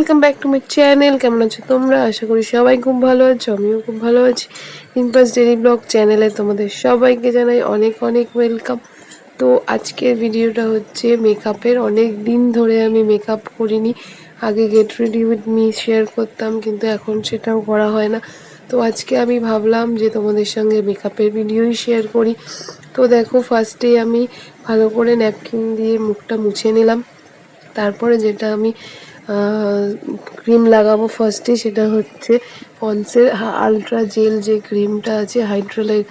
Welcome back to my channel কেমন আছো তোমরা? আশা করি সবাই খুব ভালো আছো, আমিও খুব ভালো আছি। ইনপাস ডেলি ব্লগ চ্যানেলে তোমাদের সবাইকে জানাই অনেক অনেক ওয়েলকাম তো আজকের ভিডিওটা হচ্ছে মেকআপের অনেক দিন ধরে আমি মেকআপ করিনি। আগে get ready with me share করতাম, কিন্তু এখন সেটাও করা হয় না। তো আজকে আমি ভাবলাম যে তোমাদের সঙ্গে মেকআপের ভিডিওই শেয়ার করি। তো দেখো ফার্স্টে আমি ভালো করে ন্যাপকিন দিয়ে মুখটা মুছে নিলাম। তারপরে যেটা আমি ক্রিম লাগাবো ফার্স্টে সেটা হচ্ছে পন্সের আলট্রা জেল যে ক্রিমটা আছে হাইড্রোলাইট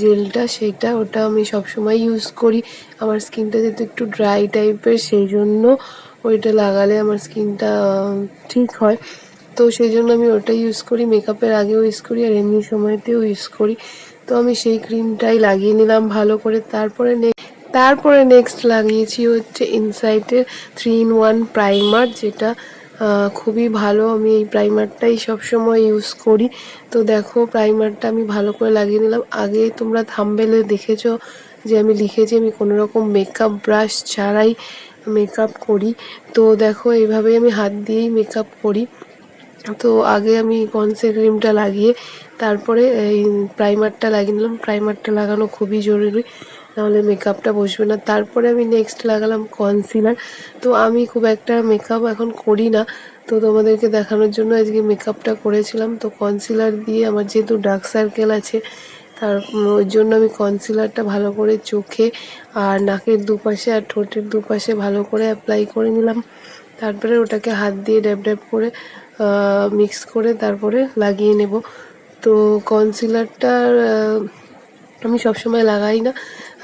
জেলটা সেটা ওটা আমি সবসময় ইউজ করি। আমার স্কিনটা যেহেতু একটু ড্রাই টাইপের সেই জন্য ওইটা লাগালে আমার স্কিনটা ঠিক হয়। তো সেই জন্য আমি ওটা ইউজ করি মেকআপের আগেও ইউজ করি, আর এমনি সময়তেও ইউজ করি। তো আমি সেই ক্রিমটাই লাগিয়ে নিলাম ভালো করে। তারপরে তারপরে নেক্সট লাগিয়েছি হচ্ছে ইনসাইটের থ্রি ইন ওয়ান প্রাইমার যেটা খুবই ভালো। আমি এই প্রাইমারটাই সবসময় ইউজ করি। তো দেখো প্রাইমারটা আমি ভালো করে লাগিয়ে নিলাম। আগে তোমরা থামবেলে দেখেছ যে আমি লিখেছি, আমি কোনো রকম মেকআপ ব্রাশ ছাড়াই মেকআপ করি। তো দেখো এইভাবেই আমি হাত দিয়েই মেকআপ করি। তো আগে আমি কনসে ক্রিমটা লাগিয়ে, তারপরে এই প্রাইমারটা লাগিয়ে নিলাম। প্রাইমারটা লাগানো খুবই জরুরি। নাহলে মেকআপটা বসবে না। তারপরে আমি নেক্সট লাগালাম কনসিলার তো আমি খুব একটা মেকআপ এখন করি না। তো তোমাদেরকে দেখানোর জন্য আজকে মেকআপটা করেছিলাম। তো কনসিলার দিয়ে আমার যেহেতু ডার্ক সার্কেল আছে, তার ওই জন্য আমি কনসিলারটা ভালো করে চোখে আর নাকের দুপাশে আর ঠোঁটের দুপাশে ভালো করে অ্যাপ্লাই করে নিলাম। তারপরে ওটাকে হাত দিয়ে ড্যাব ড্যাব করে মিক্স করে তারপরে লাগিয়ে নেব। তো কনসিলারটার আমি সবসময় লাগাই না।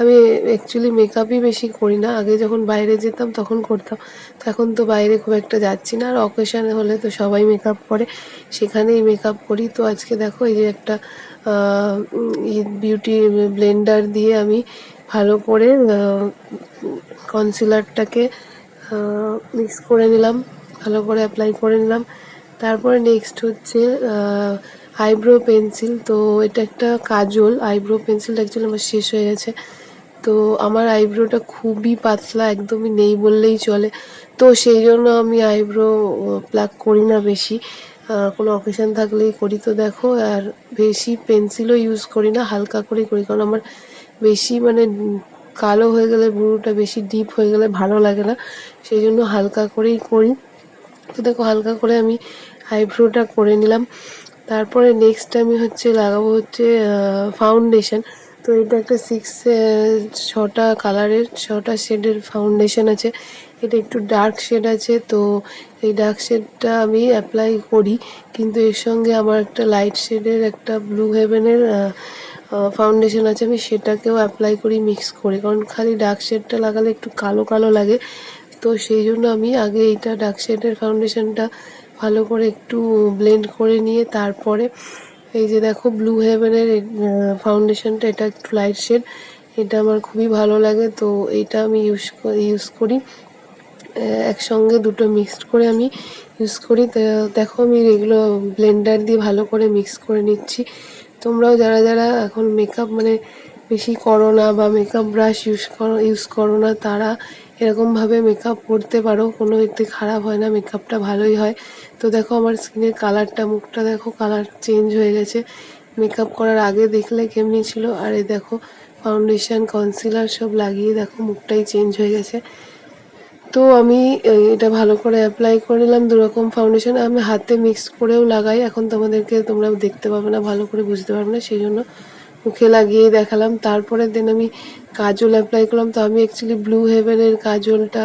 আমি অ্যাকচুয়ালি মেকআপই বেশি করি না। আগে যখন বাইরে যেতাম তখন করতাম। তো এখন তো বাইরে খুব একটা যাচ্ছি না। আর অকেশানে হলে তো সবাই মেকআপ করে। সেখানেই মেকআপ করি। তো আজকে দেখো এই যে একটা বিউটি ব্লেন্ডার দিয়ে আমি ভালো করে কনসিলারটাকে মিক্স করে নিলাম। ভালো করে অ্যাপ্লাই করে নিলাম। তারপরে নেক্সট হচ্ছে আইব্রো পেন্সিল, তো এটা একটা কাজল। আইব্রো পেন্সিলটা অ্যাকচুয়ালি আমার শেষ হয়ে গেছে। তো আমার আইব্রোটা খুবই পাতলা, একদমই নেই বললেই চলে। তো সেই জন্য আমি আইব্রো প্লাক করি না বেশি। কোনো অকেশান থাকলেই করি তো দেখো। আর বেশি পেন্সিলও ইউজ করি না, হালকা করেই করি। কারণ আমার বেশি মানে কালো হয়ে গেলে ব্রুটা বেশি ডিপ হয়ে গেলে ভালো লাগে না। সেই জন্য হালকা করেই করি। তো দেখো, হালকা করে আমি আইব্রোটা করে নিলাম। তারপরে নেক্সট আমি হচ্ছে লাগাবো হচ্ছে ফাউন্ডেশন তো এটা একটা সিক্স ছটা কালারের ছটা শেডের ফাউন্ডেশন আছে। এটা একটু ডার্ক শেড আছে, তো এই ডার্ক শেডটা আমি অ্যাপ্লাই করি। কিন্তু এর সঙ্গে আমার একটা লাইট শেডের একটা ব্লু হেভেনের ফাউন্ডেশন আছে। আমি সেটাকেও অ্যাপ্লাই করি মিক্স করে। কারণ খালি ডার্ক শেডটা লাগালে একটু কালো কালো লাগে। তো সেই জন্য আমি আগে এইটা ডার্ক শেডের ফাউন্ডেশনটা ভালো করে একটু ব্লেন্ড করে নিয়ে তারপরে এই যে দেখো ব্লু হেভেনের ফাউন্ডেশনটা এটা একটু লাইট শেড এটা আমার খুবই ভালো লাগে। তো এটা আমি ইউজ ইউজ করি। একসঙ্গে দুটো মিক্সড করে আমি ইউজ করি। দেখো আমি এগুলো ব্লেন্ডার দিয়ে ভালো করে মিক্স করে নিচ্ছি। তোমরাও যারা যারা এখন মেকআপ মানে বেশি করো না বা মেকআপ ব্রাশ ইউজ করো ইউজ করো না, তারা এরকমভাবে মেকআপ করতে পারো, কোনো এতে খারাপ হয় না মেকআপটা ভালোই হয়। তো দেখো আমার স্কিনের কালারটা মুখটা দেখো কালার চেঞ্জ হয়ে গেছে। মেকআপ করার আগে দেখলে কেমনি ছিল, আর এই দেখো ফাউন্ডেশন কনসিলার সব লাগিয়ে দেখো মুখটাই চেঞ্জ হয়ে গেছে। তো আমি এটা ভালো করে অ্যাপ্লাই করে নিলাম, দুরকম ফাউন্ডেশন আমি হাতে মিক্স করেও লাগাই, এখন তোমাদেরকে তোমরা দেখতে পাবে না, ভালো করে বুঝতে পারবে না, সেই জন্য মুখে লাগিয়ে দেখালাম। তারপরে দেন আমি কাজল অ্যাপ্লাই করলাম। তো আমি অ্যাকচুয়ালি ব্লু হেভেনের কাজলটা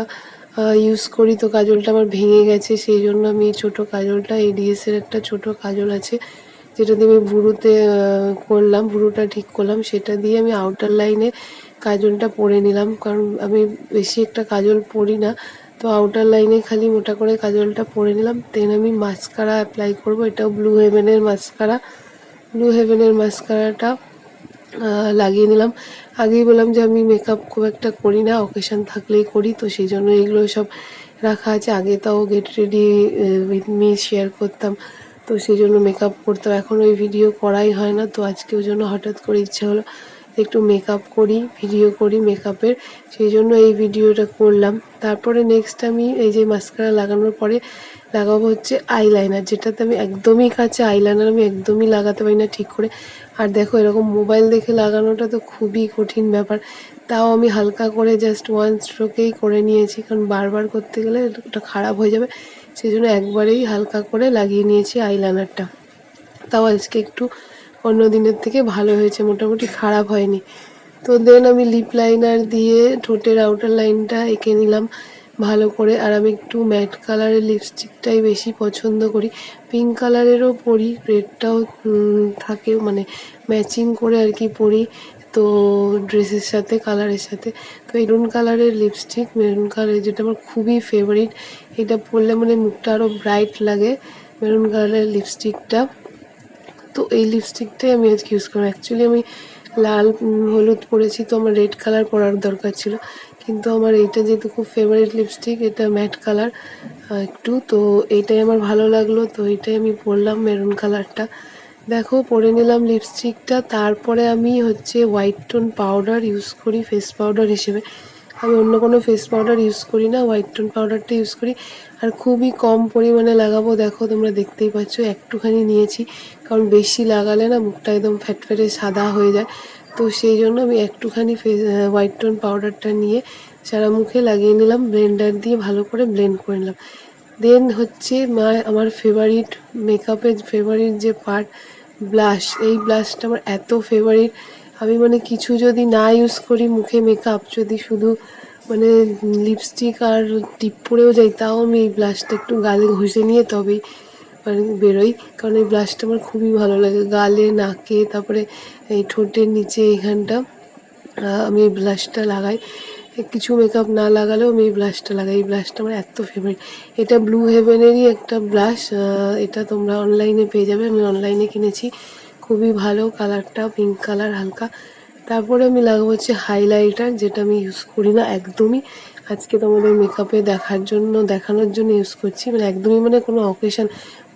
ইউজ করি। তো কাজলটা আমার ভেঙে গেছে। সেই জন্য আমি ছোট কাজলটা এডিএসের একটা ছোট কাজল আছে, যেটা দিয়ে আমি ভুরুতে করলাম। ভুরুটা ঠিক করলাম। সেটা দিয়ে আমি আউটার লাইনে কাজলটা পরে নিলাম। কারণ আমি বেশি একটা কাজল পরি না। তো আউটার লাইনে খালি মোটা করে কাজলটা পরে নিলাম। দেন আমি মাস্কারা অ্যাপ্লাই করব। এটাও ব্লু হেভেনের মাস্কারা ব্লু হেভেনের মাস্কারাটা লাগিয়ে নিলাম। আগেই বললাম যে আমি মেকআপ খুব একটা করি না অকেশান থাকলেই করি, তো সেই জন্য এগুলো সব রাখা আছে। আগে তাও get ready with me share করতাম, তো সেই জন্য মেকআপ করতাম। এখন ওই ভিডিও করাই হয় না, তো আজকে ওই জন্য হঠাৎ করে ইচ্ছা হলো একটু মেকআপ করি ভিডিও করি মেকআপের সেই জন্য এই ভিডিওটা করলাম। তারপরে নেক্সট আমি এই যে মাস্কারা লাগানোর পরে লাগাবো হচ্ছে আইলাইনার যেটাতে আমি একদমই কাছে আইলাইনার আমি একদমই লাগাতে পারি না ঠিক করে। আর দেখো এরকম মোবাইল দেখে লাগানোটা তো খুবই কঠিন ব্যাপার। তাও আমি হালকা করে জাস্ট ওয়ান স্ট্রোকেই করে নিয়েছি, কারণ বারবার করতে গেলে ওটা খারাপ হয়ে যাবে। সেই জন্য একবারেই হালকা করে লাগিয়ে নিয়েছি আইলাইনারটা তাও আজকে একটু অন্য দিনের থেকে ভালো হয়েছে, মোটামুটি খারাপ হয়নি। তো দেন আমি লিপ লাইনার দিয়ে ঠোঁটের আউটার লাইনটা এঁকে নিলাম। ভালো করে আর আমি একটু ম্যাট কালারের লিপস্টিকটাই বেশি পছন্দ করি। পিঙ্ক কালারেরও পরি রেডটাও থাকে মানে ম্যাচিং করে আর কি পরি। তো ড্রেসের সাথে কালারের সাথে। তো মেরুন কালারের লিপস্টিক মেরুন কালারের যেটা আমার খুবই ফেভারিট এটা পরলে মানে মুখটা আরও ব্রাইট লাগে মেরুন কালারের লিপস্টিকটা তো এই লিপস্টিকটাই আমি আজকে ইউজ করব। অ্যাকচুয়ালি আমি লাল হলুদ পরেছি, তো আমার রেড কালার পরার দরকার ছিল। কিন্তু আমার এইটা যেহেতু খুব ফেভারিট লিপস্টিক এটা ম্যাট কালার একটু। তো এইটাই আমার ভালো লাগল। তো এইটাই আমি পরলাম মেরুন কালারটা দেখো, পরে নিলাম লিপস্টিকটা তারপরে আমি হচ্ছে হোয়াইট টোন পাউডার ইউজ করি ফেস পাউডার হিসেবে। আমি অন্য কোনো ফেস পাউডার ইউজ করি না হোয়াইট টোন পাউডারটা ইউজ করি। আর খুবই কম পরিমাণে লাগাবো। দেখো, তোমরা দেখতেই পাচ্ছ, একটুখানি নিয়েছি। কারণ বেশি লাগালে না, মুখটা একদম ফ্যাট ফ্যাটফ্যাটে সাদা হয়ে যায়। তো সেই জন্য আমি একটুখানি ফেস হোয়াইট টোন পাউডারটা নিয়ে সারা মুখে লাগিয়ে নিলাম ব্লেন্ডার দিয়ে ভালো করে ব্লেন্ড করে নিলাম। দেন হচ্ছে মা- আমার ফেভারিট মেকআপের ফেভারিট যে পার্ট ব্লাশ এই ব্লাশটা আমার এত ফেভারিট আমি মানে কিছু যদি না ইউজ করি মুখে মেকআপ যদি শুধু মানে লিপস্টিক আর টিপ পরেও যাই, তাও আমি এই ব্লাশটা একটু গালে ঘষে নিয়ে তবেই মানে বেরোই। কারণ এই ব্লাশটা আমার খুবই ভালো লাগে। গালে নাকে তারপরে এই ঠোঁটের নিচে এখানটা আহ, আমি এই ব্লাশটা লাগাই। কিছু মেকআপ না লাগালেও আমি এই ব্লাশটা লাগাই। এই ব্লাশটা আমার এত ফেভারিট এটা ব্লু হেভেনেরই একটা ব্লাশ এটা তোমরা অনলাইনে পেয়ে যাবে। আমি অনলাইনে কিনেছি। খুবই ভালো কালারটা পিঙ্ক কালার হালকা। তারপরে আমি লাগাবো হচ্ছে হাইলাইটার যেটা আমি ইউজ করি না একদমই। আজকে তোমাদের মেকআপে দেখার জন্য, দেখানোর জন্য ইউজ করছি। মানে একদমই মানে কোনো অকেশান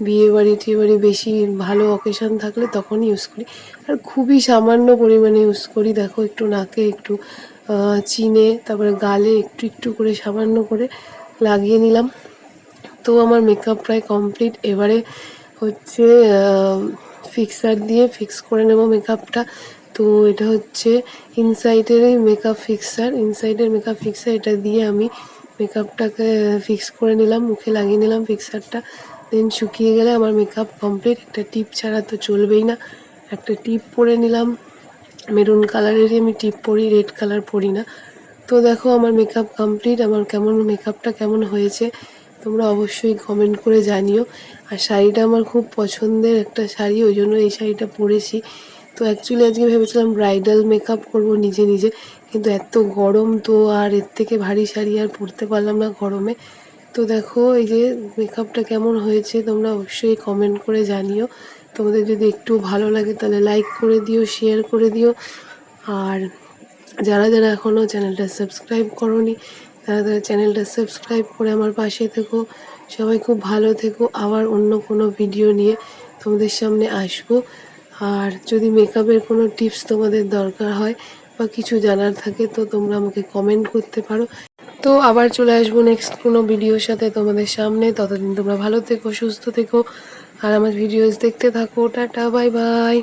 বিয়ে বাড়ি টিয়ে বাড়ি বেশি ভালো অকেশান থাকলে তখনই ইউজ করি। আর খুবই সামান্য পরিমাণে ইউজ করি। দেখো একটু নাকে একটু চিনে, তারপরে গালে একটু একটু করে সামান্য করে লাগিয়ে নিলাম। তো আমার মেকআপ প্রায় কমপ্লিট এবারে হচ্ছে ফিক্সার দিয়ে ফিক্স করে নেব মেকআপটা তো এটা হচ্ছে ইনসাইডেরই মেকআপ ফিক্সার ইনসাইডের মেকআপ ফিক্সার এটা দিয়ে আমি মেকআপটাকে ফিক্স করে নিলাম, মুখে লাগিয়ে নিলাম ফিক্সারটা দেন শুকিয়ে গেলে আমার মেকআপ কমপ্লিট একটা টিপ ছাড়া তো চলবেই না। একটা টিপ পরে নিলাম। মেরুন কালারেরই আমি টিপ পরি রেড কালার পরি না। তো দেখো আমার মেকআপ কমপ্লিট আমার কেমন মেকআপটা কেমন হয়েছে তোমরা অবশ্যই কমেন্ট করে জানিও। আর শাড়িটা আমার খুব পছন্দের একটা শাড়ি, ওই জন্য এই শাড়িটা পরেছি। তো অ্যাকচুয়ালি আজকে ভেবেছিলাম ব্রাইডাল মেকআপ করব নিজে নিজে, কিন্তু এত গরম তো আর এর থেকে ভারী শাড়ি আর পরতে পারলাম না গরমে। তো দেখো এই যে মেকআপটা কেমন হয়েছে তোমরা অবশ্যই কমেন্ট করে জানিও। তোমাদের যদি একটু ভালো লাগে তাহলে লাইক করে দিও শেয়ার করে দিও। আর যারা যারা এখনও চ্যানেলটা সাবস্ক্রাইব করনি, তারা তারা চ্যানেলটা সাবস্ক্রাইব করে আমার পাশে থেকো। সবাই খুব ভালো থেকো। আবার অন্য কোনো ভিডিও নিয়ে তোমাদের সামনে আসব। আর যদি মেকআপের কোনো টিপস তোমাদের দরকার হয় বা কিছু জানার থাকে, তো তোমরা আমাকে কমেন্ট করতে পারো। তো আবার চলে আসব নেক্সট কোনো ভিডিওর সাথে তোমাদের সামনে। ততদিন তোমরা ভালো থেকো, সুস্থ থেকো, আর আমার ভিডিওস দেখতে থাকো। Tata bye bye